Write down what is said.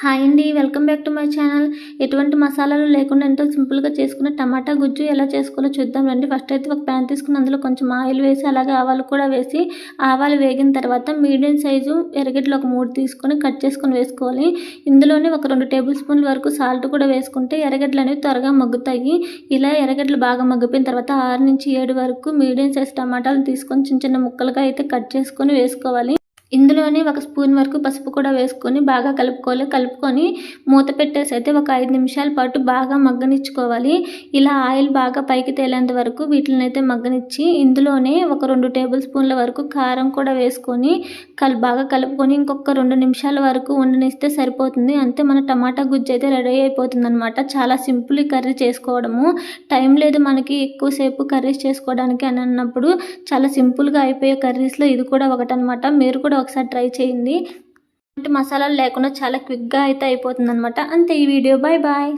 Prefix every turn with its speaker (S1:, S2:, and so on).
S1: Hi అండి welcome back to my channel. ఎటువంటి మసాలాలు లేకుండా ఎంతో సింపుల్గా చేసుకున్న టమాటా గుజ్జు ఎలా చేసుకోవాలో చూద్దాం రండి. ఫస్ట్ అయితే ఒక ప్యాన్ తీసుకుని అందులో కొంచెం ఆయిల్ వేసి అలాగే ఆవాలు కూడా వేసి ఆవాలు వేగిన తర్వాత మీడియం సైజు ఎరగడ్డలు ఒక మూడు తీసుకొని కట్ చేసుకొని వేసుకోవాలి. ఇందులోనే ఒక రెండు టేబుల్ స్పూన్ల వరకు సాల్ట్ కూడా వేసుకుంటే ఎరగడ్డలు అనేవి త్వరగా మగ్గుతాయి. ఇలా ఎరగడ్డలు బాగా మగ్గిపోయిన తర్వాత ఆరు నుంచి ఏడు వరకు మీడియం సైజ్ టమాటాలు తీసుకొని చిన్న చిన్న ముక్కలుగా అయితే కట్ చేసుకొని వేసుకోవాలి. ఇందులోనే ఒక స్పూన్ వరకు పసుపు కూడా వేసుకొని బాగా కలుపుకోవాలి. కలుపుకొని మూత పెట్టేసి అయితే ఒక ఐదు నిమిషాల పాటు బాగా మగ్గనిచ్చుకోవాలి. ఇలా ఆయిల్ బాగా పైకి తేలేంత వరకు వీటిని అయితే మగ్గనిచ్చి ఇందులోనే ఒక రెండు టేబుల్ స్పూన్ల వరకు కారం కూడా వేసుకొని కల్ బాగా కలుపుకొని ఇంకొక రెండు నిమిషాల వరకు ఉండనిస్తే సరిపోతుంది. అంతే మన టమాటా గుజ్జు అయితే రెడీ అయిపోతుంది అనమాట చాలా సింపుల్ కర్రీ చేసుకోవడము. టైం లేదు మనకి ఎక్కువసేపు కర్రీస్ చేసుకోవడానికి అని అన్నప్పుడు చాలా సింపుల్గా అయిపోయే కర్రీస్లో ఇది కూడా ఒకటనమాట మీరు కూడా ఒకసారి ట్రై చేయండి. అంటే మసాలాలు లేకుండా చాలా క్విక్గా అయితే అయిపోతుంది అనమాట అంతే ఈ వీడియో. Bye bye